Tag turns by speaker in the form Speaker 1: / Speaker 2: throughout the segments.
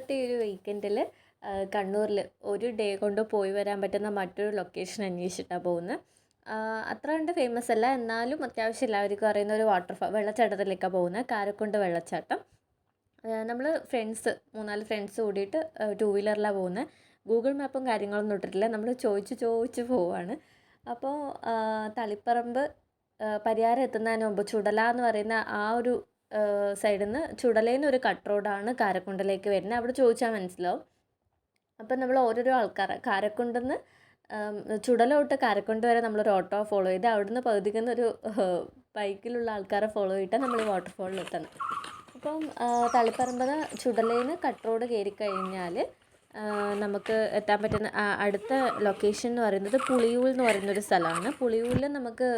Speaker 1: ഇന്നത്തെ ഒരു വീക്കെൻഡിൽ കണ്ണൂരിൽ ഒരു ഡേ കൊണ്ട് പോയി വരാൻ പറ്റുന്ന മറ്റൊരു ലൊക്കേഷൻ അന്വേഷിച്ചിട്ടാണ് പോകുന്നത് അത്ര കണ്ട് ഫേമസ് അല്ല. എന്നാലും അത്യാവശ്യം എല്ലാവർക്കും അറിയുന്ന ഒരു വാട്ടർഫാൾ വെള്ളച്ചാട്ടത്തിലേക്കാണ് പോകുന്നത് കാരക്കുണ്ട് വെള്ളച്ചാട്ടം. നമ്മൾ ഫ്രണ്ട്സ് മൂന്നാൽ ഫ്രണ്ട്സ് കൂടിയിട്ട് ടൂ വീലറിലാണ് പോകുന്നത് ഗൂഗിൾ മാപ്പും കാര്യങ്ങളൊന്നും ഇട്ടിട്ടില്ല. നമ്മൾ ചോദിച്ച് ചോദിച്ച് പോവാണ്. അപ്പോൾ തളിപ്പറമ്പ് പരിയാരം എത്തുന്നതിന് മുമ്പ് ചുടല എന്ന് പറയുന്ന ആ ഒരു സൈഡിൽ നിന്ന് ചുടലേന്ന് ഒരു കട്ട് റോഡാണ് കാരക്കുണ്ടിലേക്ക് വരുന്നത്. അവിടെ ചോദിച്ചാൽ മനസ്സിലാവും. അപ്പം നമ്മൾ ഓരോരോ ആൾക്കാർ കാരക്കുണ്ടിൽ നിന്ന് ചുടല തൊട്ട് കാരക്കുണ്ട് വരെ നമ്മളൊരു ഓട്ടോ ഫോളോ ചെയ്ത് അവിടുന്ന് പകുതിക്കുന്ന ഒരു ബൈക്കിലുള്ള ആൾക്കാരെ ഫോളോ ചെയ്തിട്ടാണ് നമ്മൾ ഈ വാട്ടർഫോളിൽ എത്തണം. അപ്പം തളിപ്പറമ്പ് ചുടലേന്ന് കട്ട് റോഡ് കയറി കഴിഞ്ഞാൽ നമുക്ക് എത്താൻ പറ്റുന്ന അടുത്ത ലൊക്കേഷൻ എന്ന് പറയുന്നത് പുളിയൂൽ എന്ന് പറയുന്നൊരു സ്ഥലമാണ്. പുളിയൂരിൽ നമുക്ക്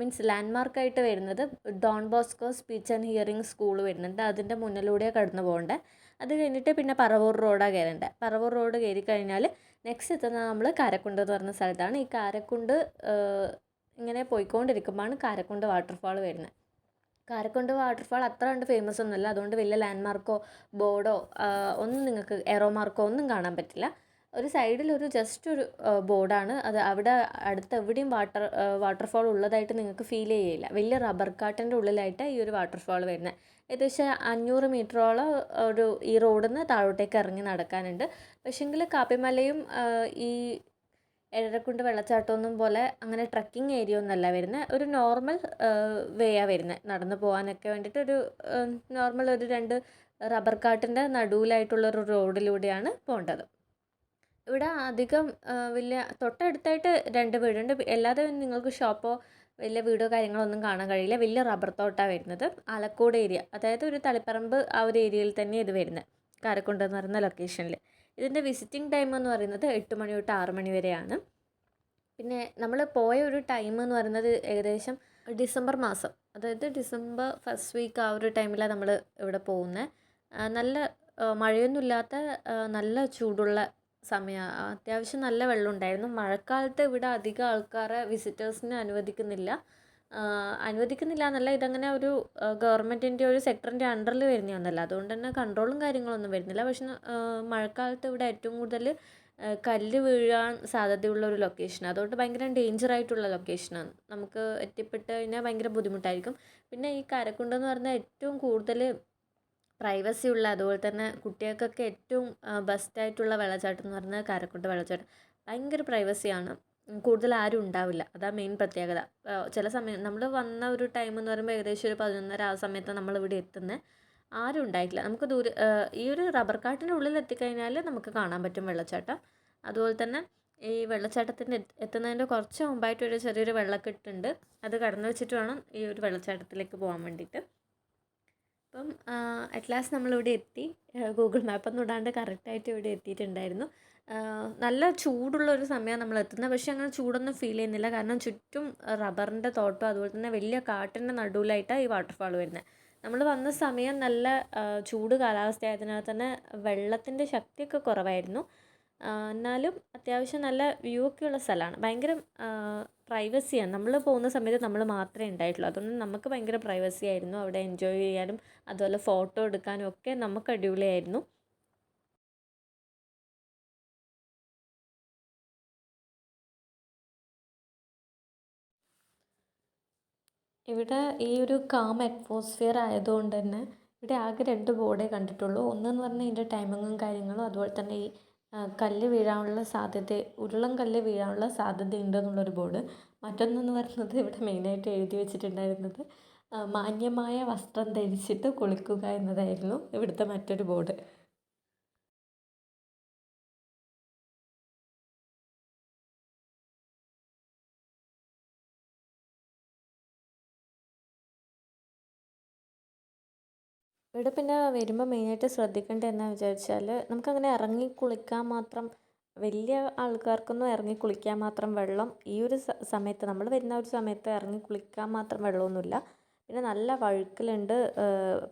Speaker 1: മീൻസ് ലാൻഡ്മാർക്കായിട്ട് വരുന്നത് Don Bosco speech and hearing school വരുന്നുണ്ട്. അതിന്റെ മുന്നിലൂടെയാണ് കടന്നു പോകേണ്ടത് അത് കഴിഞ്ഞിട്ട് പിന്നെ പറവൂർ റോഡാണ് കയറേണ്ടത് പറവൂർ റോഡ് കയറി കഴിഞ്ഞാൽ നെക്സ്റ്റ് എത്തുന്നത് നമ്മൾ കാരക്കുണ്ട് എന്ന് പറഞ്ഞ സ്ഥലത്താണ്. ഈ കാരക്കുണ്ട് ഇങ്ങനെ പോയിക്കൊണ്ടിരിക്കുമ്പോഴാണ് കാരക്കുണ്ട് വാട്ടർഫാൾ വരുന്നത്. കാരക്കുണ്ട് വാട്ടർഫാൾ അത്ര കണ്ട് ഫേമസ് ഒന്നുമല്ല. അതുകൊണ്ട് വലിയ ലാൻഡ്മാർക്കോ ബോർഡോ ഒന്നും നിങ്ങൾക്ക് എറോ മാർക്കോ ഒന്നും കാണാൻ പറ്റില്ല. ഒരു സൈഡിൽ ഒരു ജസ്റ്റ് ഒരു ബോർഡാണ്. അത് അവിടെ അടുത്ത് എവിടെയും വാട്ടർ വാട്ടർഫോൾ ഉള്ളതായിട്ട് നിങ്ങൾക്ക് ഫീൽ ചെയ്യില്ല വലിയ റബ്ബർ കാട്ടിന്റെ ഉള്ളിലായിട്ട് ഈ ഒരു വാട്ടർഫാൾ വരുന്നത് ഏകദേശം അഞ്ഞൂറ് മീറ്ററോളം ഒരു ഈ റോഡിൽ നിന്ന് താഴോട്ടേക്ക് ഇറങ്ങി നടക്കാനുണ്ട്. പക്ഷേങ്കിൽ കാപ്പിമലയും ഈ എഴരക്കുണ്ട് വെള്ളച്ചാട്ടമൊന്നും പോലെ അങ്ങനെ ട്രക്കിംഗ് ഏരിയ ഒന്നല്ല വരുന്നത് ഒരു നോർമൽ വേയാണ് വരുന്നത് നടന്നു പോകാനൊക്കെ വേണ്ടിയിട്ട് ഒരു നോർമൽ ഒരു രണ്ട് റബ്ബർ കാട്ടിന്റെ നടുവിലായിട്ടുള്ള ഒരു റോഡിലൂടെയാണ് പോകേണ്ടത് ഇവിടെ അധികം വലിയ തൊട്ടടുത്തായിട്ട് രണ്ട് വീടുണ്ട്. അല്ലാതെ നിങ്ങൾക്ക് ഷോപ്പോ വലിയ വീടോ കാര്യങ്ങളോ ഒന്നും കാണാൻ കഴിയില്ല. വലിയ റബ്ബർ തോട്ടമാണ് വരുന്നത്. ആലക്കോട് ഏരിയ. അതായത് ഒരു തളിപ്പറമ്പ് ആ ഒരു ഏരിയയിൽ തന്നെ ഇത് വരുന്നത് കാരക്കുണ്ട് എന്ന് പറയുന്ന ലൊക്കേഷനിൽ ഇതിന്റെ വിസിറ്റിംഗ് ടൈം എന്ന് പറയുന്നത് എട്ട് മണി തൊട്ട് ആറ് മണി വരെയാണ്. പിന്നെ നമ്മൾ പോയ ഒരു ടൈം എന്ന് പറയുന്നത് ഏകദേശം ഡിസംബർ മാസം. അതായത് ഡിസംബർ ഫസ്റ്റ് വീക്ക് ആ ഒരു ടൈമിലാണ് നമ്മൾ ഇവിടെ പോകുന്നത് നല്ല മഴയൊന്നുമില്ലാത്ത നല്ല ചൂടുള്ള സമയം അത്യാവശ്യം നല്ല വെള്ളം ഉണ്ടായിരുന്നു മഴക്കാലത്ത് ഇവിടെ അധികം ആൾക്കാരെ വിസിറ്റേഴ്സിനെ അനുവദിക്കുന്നില്ല. അനുവദിക്കുന്നില്ല എന്നല്ല ഇതങ്ങനെ ഒരു ഗവൺമെന്റിന്റെ ഒരു സെക്ടറിന്റെ അണ്ടറിൽ വരുന്നതാണല്ലോ അതുകൊണ്ട് തന്നെ കൺട്രോളും കാര്യങ്ങളൊന്നും വരുന്നില്ല. പക്ഷേ മഴക്കാലത്ത് ഇവിടെ ഏറ്റവും കൂടുതൽ കല്ല് വീഴാൻ സാധ്യതയുള്ള ഒരു ലൊക്കേഷനാണ് അതുകൊണ്ട് ഭയങ്കര ഡേഞ്ചർ ആയിട്ടുള്ള ലൊക്കേഷനാണ് നമുക്ക് എത്തിപ്പെട്ട് കഴിഞ്ഞാൽ ഭയങ്കര ബുദ്ധിമുട്ടായിരിക്കും. പിന്നെ ഈ കരക്കുണ്ടെന്ന് പറഞ്ഞാൽ ഏറ്റവും കൂടുതൽ പ്രൈവസി ഉള്ള അതുപോലെ തന്നെ കുട്ടികൾക്കൊക്കെ ഏറ്റവും ബെസ്റ്റായിട്ടുള്ള വെള്ളച്ചാട്ടം എന്ന് പറഞ്ഞാൽ കാരക്കുണ്ട് വെള്ളച്ചാട്ടം. ഭയങ്കര പ്രൈവസിയാണ് കൂടുതൽ ആരും ഉണ്ടാവില്ല. അതാ മെയിൻ പ്രത്യേകത. ചില സമയം നമ്മൾ വന്ന ഒരു ടൈം എന്ന് പറയുമ്പോൾ ഏകദേശം ഒരു പതിനൊന്നര ആ സമയത്ത് നമ്മൾ ഇവിടെ എത്തുന്നത്. ആരും ഉണ്ടായിട്ടില്ല. നമുക്ക് ദൂരെ ഈ ഒരു റബ്ബർ കാട്ടിന്റെ ഉള്ളിൽ എത്തിക്കഴിഞ്ഞാൽ നമുക്ക് കാണാൻ പറ്റും വെള്ളച്ചാട്ടം. അതുപോലെ തന്നെ ഈ വെള്ളച്ചാട്ടത്തിന്റെ എത്തുന്നതിന്റെ കുറച്ച് മുമ്പായിട്ട് ഒരു ചെറിയൊരു വെള്ളക്കെട്ടുണ്ട്. അത് കടന്നു വെച്ചിട്ട് വേണം ഈ ഒരു വെള്ളച്ചാട്ടത്തിലേക്ക് പോകാൻ വേണ്ടിയിട്ട്. അപ്പം അറ്റ് ലാസ്റ്റ് നമ്മളിവിടെ എത്തി. ഗൂഗിൾ മാപ്പൊന്നും ഇടാണ്ട് കറക്റ്റായിട്ട് ഇവിടെ എത്തിയിട്ടുണ്ടായിരുന്നു. നല്ല ചൂടുള്ള ഒരു സമയമാണ് നമ്മൾ എത്തുന്നത്. പക്ഷേ അങ്ങനെ ചൂടൊന്നും ഫീൽ ചെയ്യുന്നില്ല. കാരണം ചുറ്റും റബ്ബറിന്റെ തോട്ടം അതുപോലെ തന്നെ വലിയ കാട്ടിന്റെ നടുവിലായിട്ടാണ് ഈ വാട്ടർഫാൾ വരുന്നത്. നമ്മൾ വന്ന സമയം നല്ല ചൂട് കാലാവസ്ഥ ആയതിനാൽ തന്നെ വെള്ളത്തിന്റെ ശക്തിയൊക്കെ കുറവായിരുന്നു. എന്നാലും അത്യാവശ്യം നല്ല വ്യൂ ഒക്കെ ഉള്ള സ്ഥലമാണ്. ഭയങ്കര പ്രൈവസിയാണ് നമ്മൾ പോകുന്ന സമയത്ത് നമ്മൾ മാത്രമേ ഉണ്ടായിട്ടുള്ളൂ. അതുകൊണ്ട് നമുക്ക് ഭയങ്കര പ്രൈവസി ആയിരുന്നു. അവിടെ എൻജോയ് ചെയ്യാനും അതുപോലെ ഫോട്ടോ എടുക്കാനും ഒക്കെ നമുക്ക് അടിപൊളിയായിരുന്നു. ഇവിടെ ഈ ഒരു കാം അറ്റ്മോസ്ഫിയർ ആയതുകൊണ്ട് തന്നെ ഇവിടെ ആകെ രണ്ട് ബോർഡേ കണ്ടിട്ടുള്ളൂ. ഒന്നെന്ന് പറഞ്ഞാൽ ഇതിന്റെ ടൈമിങ്ങും കാര്യങ്ങളും അതുപോലെ തന്നെ ഈ കല്ല് വീഴാനുള്ള സാധ്യത ഉരുളൻ കല്ല് വീഴാനുള്ള സാധ്യത ഉണ്ടെന്നുള്ളൊരു ബോർഡ്. മറ്റൊന്നെന്ന് പറയുന്നത് ഇവിടെ മെയിനായിട്ട് എഴുതി വെച്ചിട്ടുണ്ടായിരുന്നത് മാന്യമായ വസ്ത്രം ധരിച്ചിട്ട് കുളിക്കുക എന്നതായിരുന്നു ഇവിടുത്തെ മറ്റൊരു ബോർഡ്. ഇവിടെ പിന്നെ വരുമ്പോൾ മെയിനായിട്ട് ശ്രദ്ധിക്കേണ്ടത് എന്നാ വിചാരിച്ചാൽ നമുക്കങ്ങനെ ഇറങ്ങി കുളിക്കാൻ മാത്രം വലിയ ആൾക്കാർക്കൊന്നും ഇറങ്ങി കുളിക്കാൻ മാത്രം വെള്ളം ഈ ഒരു സമയത്ത് നമ്മൾ വരുന്ന ഒരു സമയത്ത് ഇറങ്ങി കുളിക്കാൻ മാത്രം വെള്ളമൊന്നുമില്ല. പിന്നെ നല്ല വഴുക്കലുണ്ട്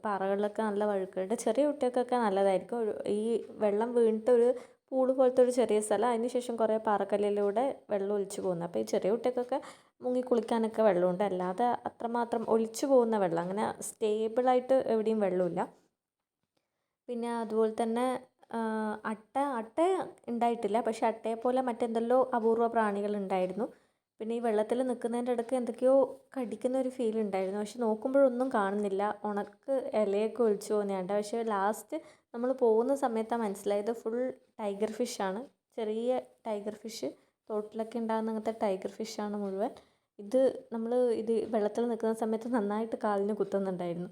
Speaker 1: പാറകളിലൊക്കെ നല്ല വഴുക്കലുണ്ട്. ചെറിയ കുട്ടികൾക്കൊക്കെ നല്ലതായിരിക്കും. ഈ വെള്ളം വീണിട്ട് ഒരു പൂൾ പോലത്തെ ഒരു ചെറിയ സ്ഥലം. അതിന് ശേഷം കുറേ പാറക്കല്ലിലൂടെ വെള്ളം ഒലിച്ചു പോകുന്നത് അപ്പോൾ ഈ ചെറിയ കുട്ടികൾക്കൊക്കെ മുങ്ങി കുളിക്കാനൊക്കെ വെള്ളമുണ്ട്. അല്ലാതെ അത്രമാത്രം ഒലിച്ചു പോകുന്ന വെള്ളം. അങ്ങനെ സ്റ്റേബിളായിട്ട് എവിടെയും വെള്ളമില്ല. പിന്നെ അതുപോലെ തന്നെ അട്ട അട്ട ഉണ്ടായിട്ടില്ല. പക്ഷേ അട്ടയെപ്പോലെ മറ്റെന്തെല്ലോ അപൂർവ പ്രാണികൾ ഉണ്ടായിരുന്നു. പിന്നെ ഈ വെള്ളത്തിൽ നിൽക്കുന്നതിന്റെ ഇടയ്ക്ക് എന്തൊക്കെയോ കടിക്കുന്ന ഒരു ഫീൽ ഉണ്ടായിരുന്നു. പക്ഷെ നോക്കുമ്പോഴൊന്നും കാണുന്നില്ല. ഉണക്ക് ഇലയൊക്കെ ഒലിച്ചു പോകുന്നതാണ്. പക്ഷേ ലാസ്റ്റ് നമ്മൾ പോകുന്ന സമയത്താണ് മനസ്സിലായത് ഫുൾ ടൈഗർ ഫിഷാണ്. ചെറിയ ടൈഗർ ഫിഷ് തോട്ടിലൊക്കെ ഉണ്ടാകുന്ന അങ്ങനത്തെ ടൈഗർ ഫിഷാണ് മുഴുവൻ. ഇത് നമ്മൾ ഇത് വെള്ളത്തിൽ നിൽക്കുന്ന സമയത്ത് നന്നായിട്ട് കാലിന് കുത്തുന്നുണ്ടായിരുന്നു.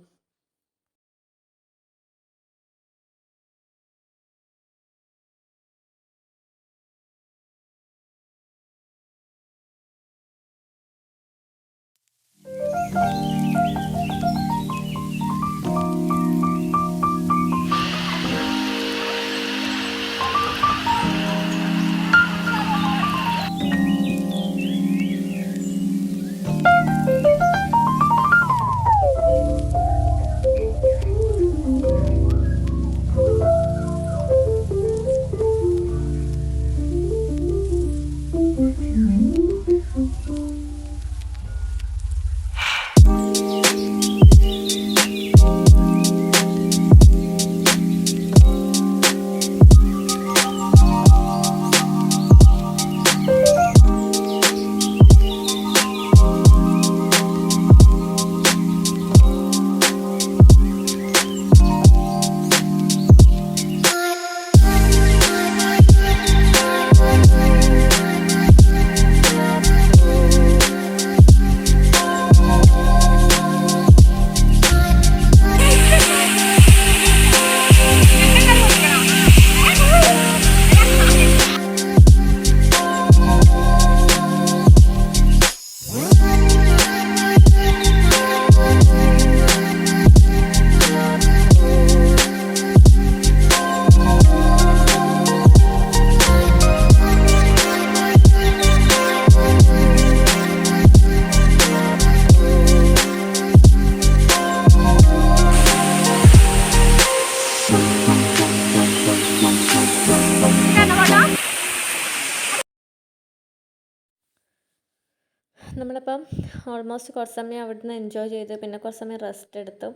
Speaker 1: നമ്മളിപ്പം ഓൾമോസ്റ്റ് കുറച്ച് സമയം അവിടുന്ന് എൻജോയ് ചെയ്ത് പിന്നെ കുറച്ച് സമയം റെസ്റ്റ് എടുത്തു.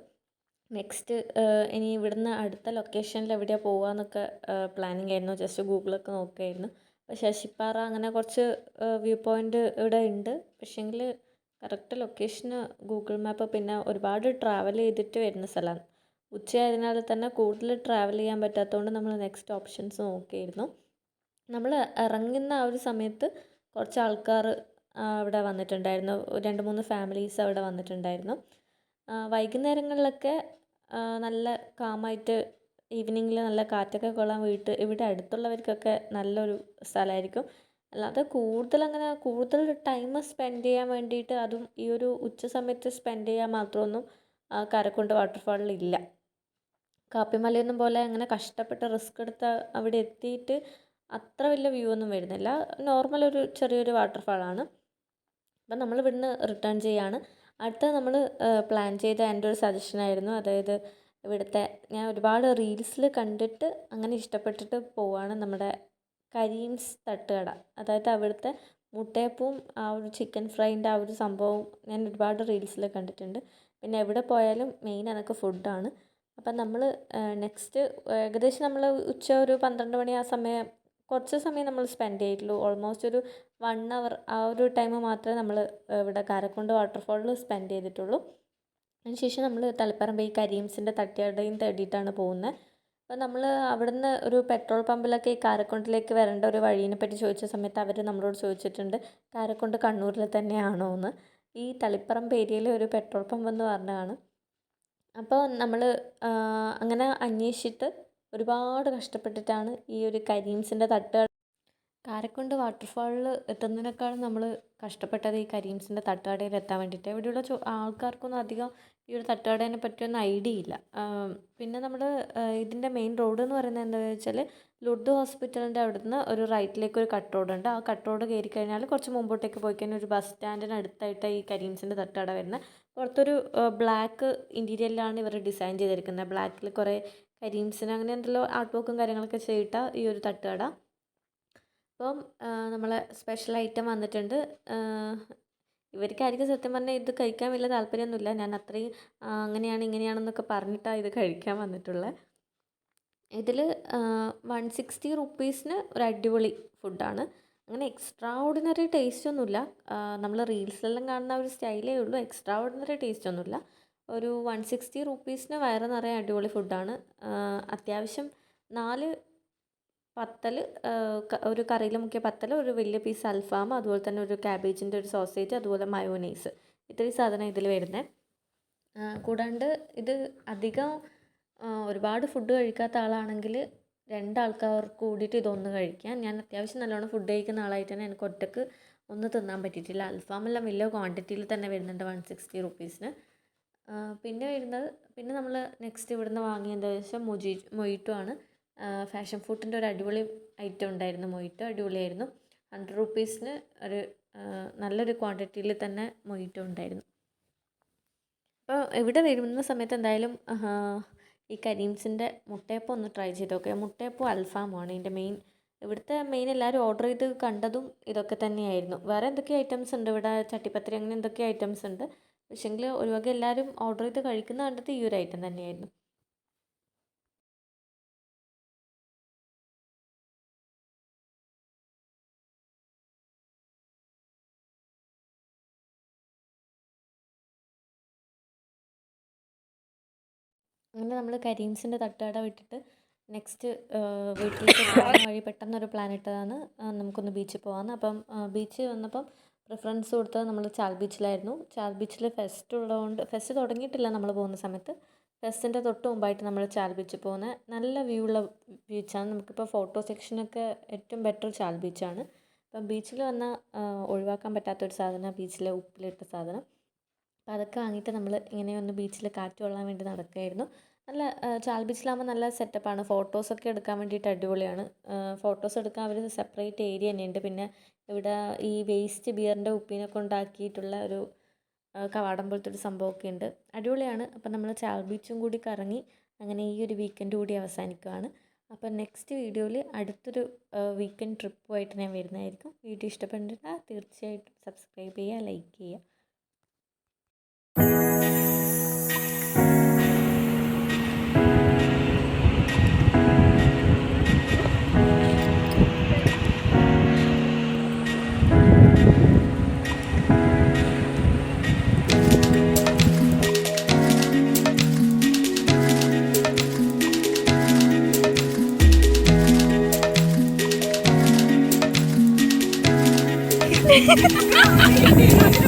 Speaker 1: നെക്സ്റ്റ് ഇനി ഇവിടുന്ന് അടുത്ത ലൊക്കേഷനിൽ എവിടെയാണ് പോകുക എന്നൊക്കെ പ്ലാനിങ് ആയിരുന്നു. ജസ്റ്റ് ഗൂഗിളൊക്കെ നോക്കുകയായിരുന്നു അപ്പോൾ ശശിപ്പാറ അങ്ങനെ കുറച്ച് വ്യൂ പോയിന്റ് ഇവിടെ ഉണ്ട്. പക്ഷേങ്കിൽ കറക്റ്റ് ലൊക്കേഷന് ഗൂഗിൾ മാപ്പ് പിന്നെ ഒരുപാട് ട്രാവൽ ചെയ്തിട്ട് വരുന്ന സ്ഥലമാണ് ഉച്ചയായതിനാൽ തന്നെ കൂടുതൽ ട്രാവൽ ചെയ്യാൻ പറ്റാത്തതുകൊണ്ട് നമ്മൾ നെക്സ്റ്റ് ഓപ്ഷൻസ് നോക്കിയിരുന്നു. നമ്മൾ ഇറങ്ങുന്ന ആ ഒരു സമയത്ത് കുറച്ച് ആൾക്കാർ അവിടെ വന്നിട്ടുണ്ടായിരുന്നു. രണ്ട് മൂന്ന് ഫാമിലീസ് അവിടെ വന്നിട്ടുണ്ടായിരുന്നു. വൈകുന്നേരങ്ങളിലൊക്കെ നല്ല കാമായിട്ട് ഈവനിങ്ങിൽ നല്ല കാറ്റൊക്കെ കൊള്ളാൻ വീട്ട് ഇവിടെ അടുത്തുള്ളവർക്കൊക്കെ നല്ലൊരു സ്ഥലമായിരിക്കും. അല്ലാതെ കൂടുതൽ അങ്ങനെ കൂടുതൽ ടൈം സ്പെൻഡ് ചെയ്യാൻ വേണ്ടിയിട്ട് അതും ഈ ഒരു ഉച്ച സമയത്ത് സ്പെൻഡ് ചെയ്യാൻ മാത്രമൊന്നും കരക്കുണ്ട് വാട്ടർഫാളിൽ ഇല്ല കാപ്പിമലയൊന്നും പോലെ അങ്ങനെ കഷ്ടപ്പെട്ട് റിസ്ക് എടുത്ത് അവിടെ എത്തിയിട്ട് അത്ര വലിയ വ്യൂ ഒന്നും വരുന്നില്ല. നോർമൽ ഒരു ചെറിയൊരു വാട്ടർഫാളാണ്. അപ്പം നമ്മൾ ഇവിടുന്ന് റിട്ടേൺ ചെയ്യാണ്. അടുത്ത നമ്മൾ പ്ലാൻ ചെയ്ത എന്റെ ഒരു സജഷനായിരുന്നു അതായത് ഇവിടുത്തെ ഞാൻ ഒരുപാട് റീൽസിൽ കണ്ടിട്ട് അങ്ങനെ ഇഷ്ടപ്പെട്ടിട്ട് പോവാണ് നമ്മുടെ കരീംസ് തട്ടുകട. അതായത് അവിടുത്തെ മുട്ടയപ്പവും ആ ഒരു ചിക്കൻ ഫ്രൈന്റെ ആ ഒരു സംഭവവും ഞാൻ ഒരുപാട് റീൽസിൽ കണ്ടിട്ടുണ്ട്. പിന്നെ എവിടെ പോയാലും മെയിൻ അതൊക്കെ ഫുഡാണ് അപ്പം നമ്മൾ നെക്സ്റ്റ് ഏകദേശം നമ്മൾ ഉച്ച ഒരു പന്ത്രണ്ട് മണി ആ സമയം കുറച്ച് സമയം നമ്മൾ സ്പെൻഡ് ചെയ്തിട്ടുള്ളൂ. ഓൾമോസ്റ്റ് ഒരു വൺ അവർ ആ ഒരു ടൈം മാത്രമേ നമ്മൾ ഇവിടെ കാരക്കുണ്ട് വാട്ടർഫാളിൽ സ്പെൻഡ് ചെയ്തിട്ടുള്ളൂ. അതിനുശേഷം നമ്മൾ തലപ്പറമ്പ് ഈ കരീംസിന്റെ തട്ടിയടയും തേടിയിട്ടാണ് പോകുന്നത് അപ്പോൾ നമ്മൾ അവിടുന്ന് ഒരു പെട്രോൾ പമ്പിലൊക്കെ ഈ കാരക്കുണ്ടിലേക്ക് വരേണ്ട ഒരു വഴീനെ പറ്റി ചോദിച്ച സമയത്ത് അവർ നമ്മളോട് ചോദിച്ചിട്ടുണ്ട്. കാരക്കുണ്ട് കണ്ണൂരിൽ തന്നെയാണോ എന്ന്. ഈ തളിപ്പറമ്പ് ഏരിയയിലെ ഒരു പെട്രോൾ പമ്പ് എന്ന് പറഞ്ഞതാണ്. അപ്പോൾ നമ്മൾ അങ്ങനെ അന്വേഷിച്ചിട്ട് ഒരുപാട് കഷ്ടപ്പെട്ടിട്ടാണ് ഈ ഒരു കരീംസിന്റെ തട്ടുകട കാരക്കുണ്ട് വാട്ടർഫാളിൽ എത്തുന്നതിനേക്കാളും നമ്മൾ കഷ്ടപ്പെട്ടത് ഈ കരീംസിന്റെ തട്ടുകടയിൽ എത്താൻ വേണ്ടിയിട്ട്. ഇവിടെയുള്ള ചോ ആൾക്കാർക്കൊന്നും അധികം ഈ ഒരു തട്ടുകടേനെ പറ്റിയൊന്നും ഐഡിയ ഇല്ല. പിന്നെ നമ്മൾ ഇതിന്റെ മെയിൻ റോഡ് എന്ന് പറയുന്നത് എന്താണെന്ന് വെച്ചാൽ ലുഡു ഹോസ്പിറ്റലിന്റെ നിന്ന് ഒരു റൈറ്റിലേക്ക് ഒരു കട്ട് റോഡ് ഉണ്ട്. ആ കട്ട് റോഡ് കയറി കഴിഞ്ഞാൽ കുറച്ച് മുമ്പോട്ടേക്ക് പോയി കഴിഞ്ഞാൽ ഒരു ബസ് സ്റ്റാൻഡിന് അടുത്തായിട്ട് ഈ കരീംസിന്റെ തട്ടുകട വരുന്നത്. പുറത്തൊരു ബ്ലാക്ക് ഇന്റീരിയറിലാണ് ഇവർ ഡിസൈൻ ചെയ്തിരിക്കുന്നത്. ബ്ലാക്കിൽ കുറേ കരീംസിന് അങ്ങനെ എന്തെല്ലോ ആർട്ട് വർക്കും കാര്യങ്ങളൊക്കെ ചെയ്തിട്ട ഈ ഒരു തട്ടുകട. അപ്പം നമ്മളെ സ്പെഷ്യൽ ഐറ്റം വന്നിട്ടുണ്ട്. ഇവർക്കായിരിക്കും സത്യം പറഞ്ഞാൽ ഇത് കഴിക്കാൻ വലിയ താല്പര്യമൊന്നുമില്ല. ഞാൻ അത്രയും അങ്ങനെയാണ് ഇങ്ങനെയാണെന്നൊക്കെ പറഞ്ഞിട്ടാണ് ഇത് കഴിക്കാൻ വന്നിട്ടുള്ളത് ഇതിൽ വൺ സിക്സ്റ്റി റുപ്പീസിന് ഒരു അടിപൊളി ഫുഡാണ് അങ്ങനെ എക്സ്ട്രാ ഓർഡിനറി ടേസ്റ്റ് ഒന്നുമില്ല നമ്മൾ റീൽസിലെല്ലാം കാണുന്ന ഒരു സ്റ്റൈലേ ഉള്ളൂ. എക്സ്ട്രാ ഓർഡിനറി ടേസ്റ്റ് ഒന്നുമില്ല. ഒരു വൺ സിക്സ്റ്റി റുപ്പീസിന് വയറ് നിറയെ അടിപൊളി ഫുഡാണ് അത്യാവശ്യം നാല് പത്തൽ ഒരു കറിയിൽ മുക്കിയ പത്തൽ ഒരു വലിയ പീസ് അൽഫാം അതുപോലെ തന്നെ ഒരു ക്യാബേജിന്റെ ഒരു സോസേജ് അതുപോലെ മയോനൈസ് ഇത്രയും സാധനം ഇതിൽ വരുന്നത് കൂടാണ്ട് ഇത് അധികം ഒരുപാട് ഫുഡ് കഴിക്കാത്ത ആളാണെങ്കിൽ രണ്ടാൾക്കാർക്ക് കൂടിയിട്ട് ഇതൊന്ന് കഴിക്കാം. ഞാൻ അത്യാവശ്യം നല്ലോണം ഫുഡ് കഴിക്കുന്ന ആളായിട്ട് തന്നെ എനിക്ക് ഒറ്റയ്ക്ക് ഒന്ന് തിന്നാൻ പറ്റിയിട്ടില്ല. അൽഫാമെല്ലാം വലിയ ക്വാണ്ടിറ്റിയിൽ തന്നെ വരുന്നുണ്ട് വൺ സിക്സ്റ്റി റുപ്പീസിന് പിന്നെ വരുന്നത് പിന്നെ നമ്മൾ നെക്സ്റ്റ് ഇവിടുന്ന് വാങ്ങിയത് വെച്ചാൽ മൊജി മൊയ്റ്റോ ആണ്. ഫാഷൻ ഫുഡിന്റെ ഒരു അടിപൊളി ഐറ്റം ഉണ്ടായിരുന്നു. മൊയ്റ്റോ അടിപൊളിയായിരുന്നു. ഹൺഡ്രഡ് റുപ്പീസിന് ഒരു നല്ലൊരു ക്വാണ്ടിറ്റിയിൽ തന്നെ മൊയ്റ്റോ ഉണ്ടായിരുന്നു. അപ്പോൾ ഇവിടെ വരുന്ന സമയത്ത് എന്തായാലും ഈ കരീംസിന്റെ മുട്ടയപ്പം ഒന്ന് ട്രൈ ചെയ്ത് നോക്കുക മുട്ടയപ്പം അൽഫാമാണ് ഇതിന്റെ മെയിൻ ഇവിടുത്തെ മെയിൻ എല്ലാവരും ഓർഡർ ചെയ്ത് കണ്ടതും ഇതൊക്കെ തന്നെയായിരുന്നു. വേറെ എന്തൊക്കെ ഐറ്റംസ് ഉണ്ട് ഇവിടെ? ചട്ടിപ്പത്തിരി അങ്ങനെ എന്തൊക്കെ ഐറ്റംസ് ഉണ്ട്? പക്ഷേങ്കിൽ ഒരു വക എല്ലാവരും ഓർഡർ ചെയ്ത് കഴിക്കുന്ന കണ്ടത് ഈ ഒരു ഐറ്റം തന്നെയായിരുന്നു. അങ്ങനെ നമ്മൾ കരീംസിന്റെ തട്ടുകട വിട്ടിട്ട് നെക്സ്റ്റ് വീട്ടിലേക്ക് പോകുന്ന വഴി പെട്ടെന്നൊരു പ്ലാൻ ഇട്ടതാണ്. നമുക്കൊന്ന് ബീച്ചിൽ പോകാമെന്ന് അപ്പം ബീച്ചിൽ വന്നപ്പം പ്രിഫറൻസ് കൊടുത്തത് നമ്മൾ ചാൽ ബീച്ചിലായിരുന്നു ചാൽ ബീച്ചിൽ ഫെസ്റ്റ് ഉള്ളതുകൊണ്ട് ഫെസ്റ്റ് തുടങ്ങിയിട്ടില്ല നമ്മൾ പോകുന്ന സമയത്ത്. ഫെസ്റ്റിന്റെ തൊട്ട് മുമ്പായിട്ട് നമ്മൾ ചാൽ ബീച്ചിൽ പോകുന്നത് നല്ല വ്യൂ ഉള്ള ബീച്ചാണ് നമുക്കിപ്പോൾ ഫോട്ടോ സെക്ഷനൊക്കെ ഏറ്റവും ബെറ്റർ ചാൽ ബീച്ചാണ് അപ്പം ബീച്ചിൽ വന്നാൽ ഒഴിവാക്കാൻ പറ്റാത്തൊരു സാധനം ബീച്ചിലെ ഉപ്പിലിട്ട സാധനം. അപ്പം അതൊക്കെ വാങ്ങിയിട്ട് നമ്മൾ ഇങ്ങനെ ഒന്ന് ബീച്ചിൽ കാറ്റ് കൊള്ളാൻ വേണ്ടി നടക്കുകയായിരുന്നു. നല്ല ചാൽ ബീച്ചിലാകുമ്പോൾ നല്ല സെറ്റപ്പാണ്. ഫോട്ടോസൊക്കെ എടുക്കാൻ വേണ്ടിയിട്ട് അടിപൊളിയാണ്. ഫോട്ടോസ് എടുക്കാൻ അവർ സെപ്പറേറ്റ് ഏരിയ തന്നെയുണ്ട്. പിന്നെ ഇവിടെ ഈ വേസ്റ്റ് ബിയറിന്റെ കുപ്പീനൊക്കെ ഉണ്ടാക്കിയിട്ടുള്ള ഒരു കവാടം പോലത്തെ ഒരു സംഭവമൊക്കെ ഉണ്ട്. അടിപൊളിയാണ്. അപ്പം നമ്മൾ ചാൽ ബീച്ചും കൂടി കറങ്ങി അങ്ങനെ ഈ ഒരു വീക്കെൻഡ് കൂടി അവസാനിക്കുകയാണ് അപ്പം നെക്സ്റ്റ് വീഡിയോയിൽ അടുത്തൊരു വീക്കെൻഡ് ട്രിപ്പുമായിട്ട് ഞാൻ വരുന്നതായിരിക്കും. വീഡിയോ ഇഷ്ടപ്പെട്ടിട്ടുണ്ടെങ്കിൽ തീർച്ചയായിട്ടും സബ്സ്ക്രൈബ് ചെയ്യുക ലൈക്ക് ചെയ്യുക. Hahaha